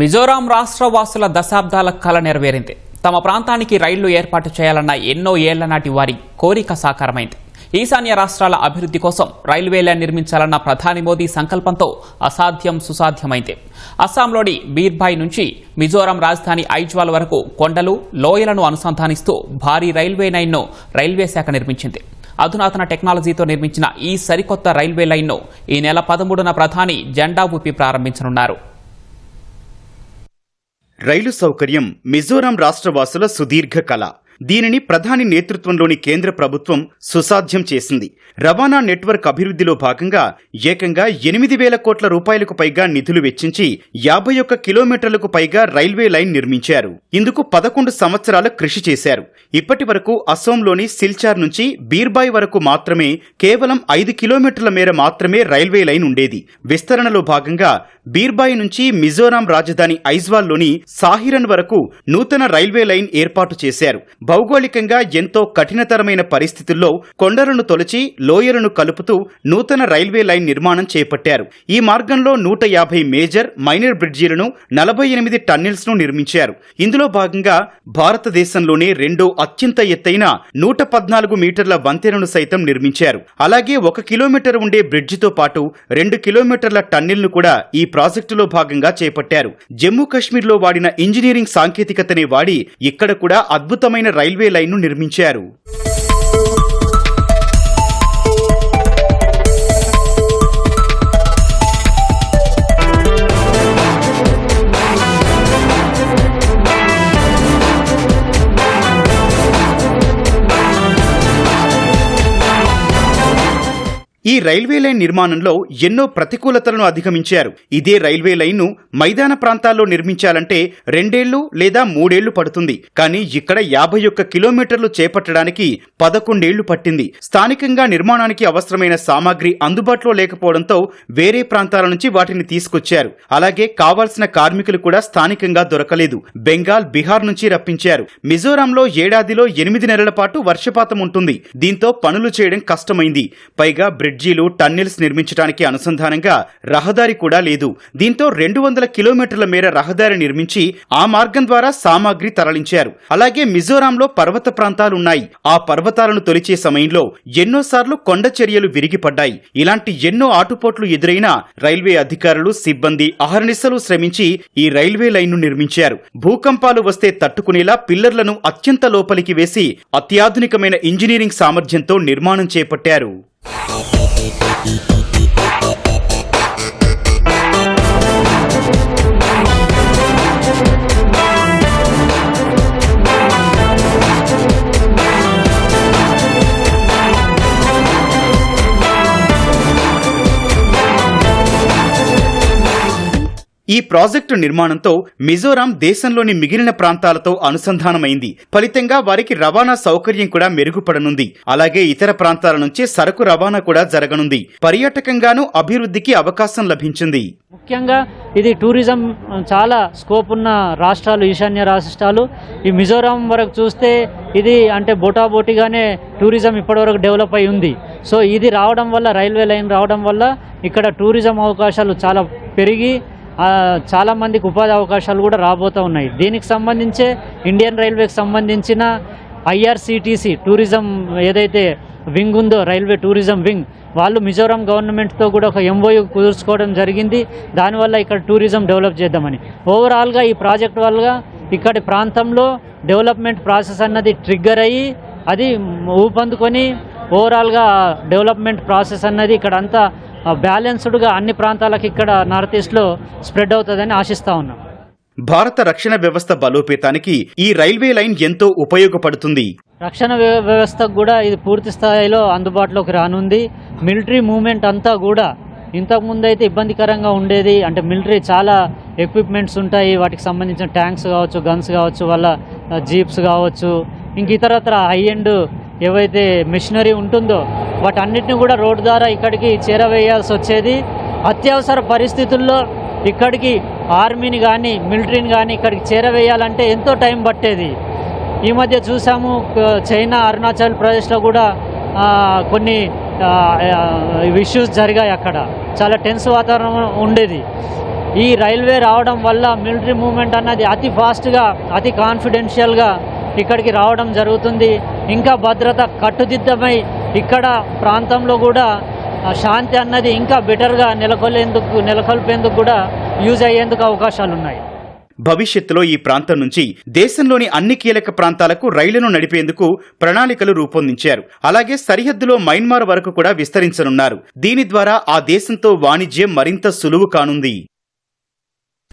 మిజోరాం రాష్ట్ర వాసుల దశాబ్దాల కళ నెరవేరింది. తమ ప్రాంతానికి రైళ్ళు ఏర్పాటు చేయాలన్న ఎన్నో ఏళ్ళ నాటి వారి కోరిక సాకారమైంది. ఈశాన్య రాష్ట్రాల అభివృద్ధి కోసం రైల్వే లైన్ నిర్మించాలన్న ప్రధాని మోదీ సంకల్పంతో అసాధ్యం సుసాధ్యమైంది. అస్సాంలోని బీర్భాయ్ నుంచి మిజోరాం రాజధాని ఐజ్వాల్ వరకు కొండలు లోయలను అనుసంధానిస్తూ భారీ రైల్వే లైన్ను రైల్వే శాఖ నిర్మించింది. అధునాతన టెక్నాలజీతో నిర్మించిన ఈ సరికొత్త రైల్వే లైన్ను ఈ నెల పదమూడున ప్రధాని జెండా ఊపి ప్రారంభించనున్నారు. రైలు సౌకర్యం మిజోరాం రాష్ట్రవాసుల సుదీర్ఘ కళ దీనిని ప్రధాని నేతృత్వంలోని కేంద్ర ప్రభుత్వం సుసాధ్యం చేసింది. రవాణా నెట్వర్క్ అభివృద్ధిలో భాగంగా ఏకంగా ఎనిమిది వేల కోట్ల రూపాయలకు పైగా నిధులు వెచ్చించి యాభై ఒక్క కిలోమీటర్లకు పైగా రైల్వే లైన్ నిర్మించారు. ఇందుకు పదకొండు సంవత్సరాల కృషి చేశారు. ఇప్పటి వరకు అసోంలోని సిల్చార్ నుంచి బీర్బాయ్ వరకు మాత్రమే కేవలం ఐదు కిలోమీటర్ల మేర మాత్రమే రైల్వే లైన్ ఉండేది. విస్తరణలో భాగంగా బీర్బాయ్ నుంచి మిజోరాం రాజధాని ఐజ్వాల్లోని సాహిరన్ వరకు నూతన రైల్వే లైన్ ఏర్పాటు చేశారు. భౌగోళికంగా ఎంతో కఠినతరమైన పరిస్థితుల్లో కొండలను తొలచి లోయలను కలుపుతూ నూతన రైల్వే లైన్ నిర్మాణం చేపట్టారు. ఈ మార్గంలో నూట యాభై మేజర్ మైనర్ బ్రిడ్జీలను నలభై ఎనిమిది టన్నెల్స్ను నిర్మించారు. ఇందులో భాగంగా భారతదేశంలోనే రెండో అత్యంత ఎత్తైన నూట పద్నాలుగు మీటర్ల వంతెనను సైతం నిర్మించారు. అలాగే ఒక కిలోమీటర్ ఉండే బ్రిడ్జితో పాటు రెండు కిలోమీటర్ల టన్నెల్ను కూడా ఈ ప్రాజెక్టులో భాగంగా చేపట్టారు. జమ్మూ కాశ్మీర్లో వాడిన ఇంజనీరింగ్ సాంకేతికతనే వాడి ఇక్కడ కూడా అద్భుతమైన రైల్వే లైన్ను నిర్మించారు. ఈ రైల్వే లైన్ నిర్మాణంలో ఎన్నో ప్రతికూలతలను అధిగమించారు. ఇదే రైల్వే లైన్ను మైదాన ప్రాంతాల్లో నిర్మించాలంటే రెండేళ్ళు లేదా మూడేళ్ళు పడుతుంది. కానీ ఇక్కడ యాభై ఒక్క కిలోమీటర్లు చేపట్టడానికి పదకొండేళ్ళు పట్టింది. స్థానికంగా నిర్మాణానికి అవసరమైన సామాగ్రి అందుబాటులో లేకపోవడంతో వేరే ప్రాంతాల నుంచి వాటిని తీసుకొచ్చారు. అలాగే కావాల్సిన కార్మికులు కూడా స్థానికంగా దొరకలేదు. బెంగాల్ బీహార్ నుంచి రప్పించారు. మిజోరాంలో ఏడాదిలో ఎనిమిది నెలల పాటు వర్షపాతం ఉంటుంది. దీంతో పనులు చేయడం కష్టమైంది. పైగా బ్రిడ్జీలు టన్నెల్స్ నిర్మించడానికి అనుసంధానంగా రహదారి కూడా లేదు. దీంతో రెండు వందల కిలోమీటర్ల మేర రహదారి నిర్మించి ఆ మార్గం ద్వారా సామాగ్రి తరలించారు. అలాగే మిజోరాంలో పర్వత ప్రాంతాలున్నాయి. ఆ పర్వతాలను తొలిచే సమయంలో ఎన్నోసార్లు కొండ చర్యలు విరిగిపడ్డాయి. ఇలాంటి ఎన్నో ఆటుపోట్లు ఎదురైనా రైల్వే అధికారులు సిబ్బంది అహర్నిశలు శ్రమించి ఈ రైల్వే లైన్ను నిర్మించారు. భూకంపాలు వస్తే తట్టుకునేలా పిల్లర్లను అత్యంత లోపలికి వేసి అత్యాధునికమైన ఇంజనీరింగ్ సామర్థ్యంతో నిర్మాణం చేపట్టారు. Thank you. ఈ ప్రాజెక్టు నిర్మాణంతో మిజోరాం దేశంలోని మిగిలిన ప్రాంతాలతో అనుసంధానమైంది. ఫలితంగా వారికి రవాణా సౌకర్యం కూడా మెరుగుపడనుంది. అలాగే ఇతర ప్రాంతాల నుంచి సరుకు రవాణా కూడా జరగనుంది. పర్యాటకంగానూ అభివృద్ధికి అవకాశం లభించింది. ముఖ్యంగా ఇది టూరిజం చాలా స్కోప్ ఉన్న రాష్ట్రాలు ఈశాన్య రాష్ట్రాలు. ఈ మిజోరాం వరకు చూస్తే ఇది అంటే బోటాబోటిగానే టూరిజం ఇప్పటివరకు డెవలప్ అయి ఉంది. సో ఇది రావడం వల్ల రైల్వే లైన్ రావడం వల్ల ఇక్కడ టూరిజం అవకాశాలు చాలా పెరిగి చాలామందికి ఉపాధి అవకాశాలు కూడా రాబోతూ ఉన్నాయి. దీనికి సంబంధించే ఇండియన్ రైల్వేకి సంబంధించిన ఐఆర్సిటీసీ టూరిజం ఏదైతే వింగ్ ఉందో రైల్వే టూరిజం వింగ్ వాళ్ళు మిజోరాం గవర్నమెంట్తో కూడా ఒక ఎంఓయూ కుదుర్చుకోవడం జరిగింది. దానివల్ల ఇక్కడ టూరిజం డెవలప్ చేద్దామని. ఓవరాల్గా ఈ ప్రాజెక్ట్ వల్ల ఇక్కడి ప్రాంతంలో డెవలప్మెంట్ ప్రాసెస్ అన్నది ట్రిగ్గర్ అయ్యి అది ఊపందుకొని ఓవరాల్గా డెవలప్మెంట్ ప్రాసెస్ అన్నది ఇక్కడ అంతా బ్యాలెన్స్డ్గా అన్ని ప్రాంతాలకు ఇక్కడ నార్త్ ఈస్ట్లో స్ప్రెడ్ అవుతుందని ఆశిస్తూ ఉన్నాం. భారత రక్షణ వ్యవస్థ బలోపేతానికి ఈ రైల్వే లైన్ ఎంతో ఉపయోగపడుతుంది. రక్షణ వ్య- వ్యవస్థకు కూడా ఇది పూర్తి స్థాయిలో అందుబాటులోకి రానుంది. మిలిటరీ మూమెంట్ అంతా కూడా ఇంతకుముందు అయితే ఇబ్బందికరంగా ఉండేది. అంటే మిలిటరీ చాలా ఎక్విప్మెంట్స్ ఉంటాయి. వాటికి సంబంధించిన ట్యాంక్స్ కావచ్చు గన్స్ కావచ్చు వాళ్ళ జీప్స్ కావచ్చు ఇంక ఇతరత్ర హై ఎండ్ ఏవైతే మిషనరీ ఉంటుందో వాటన్నిటిని కూడా రోడ్డు ద్వారా ఇక్కడికి చేరవేయాల్సి వచ్చేది. అత్యవసర పరిస్థితుల్లో ఇక్కడికి ఆర్మీని కానీ మిలిటరీని కానీ ఇక్కడికి చేరవేయాలంటే ఎంతో టైం పట్టేది. ఈ మధ్య చూసాము చైనా అరుణాచల్ ప్రదేశ్లో కూడా కొన్ని ఇష్యూస్ జరిగాయి అక్కడ. చాలా టెన్స్ వాతావరణం ఉండేది. ఈ రైల్వే రావడం వల్ల మిలిటరీ మూవ్మెంట్ అన్నది అతి ఫాస్ట్గా అతి కాన్ఫిడెన్షియల్గా ఇక్కడికి రావడం జరుగుతుంది. ఇంకా భద్రత కట్టుదిద్దమై ఇక్కడ ప్రాంతంలో కూడా శాంతి అన్నది ఇంకా బెటర్గా నెలకొల్లేందుకు నెలకొల్పేందుకు కూడా యూజ్ అయ్యేందుకు అవకాశాలు ఉన్నాయి భవిష్యత్తులో ఈ ప్రాంతం నుంచి దేశంలోని అన్ని కీలక ప్రాంతాలకు రైళ్ళను నడిపేందుకు ప్రణాళికలు రూపొందించారు. అలాగే సరిహద్దులో మైన్మార్ వరకు కూడా విస్తరించనున్నారు. దీని ద్వారా ఆ దేశంతో వాణిజ్యం మరింత సులువు కానుంది.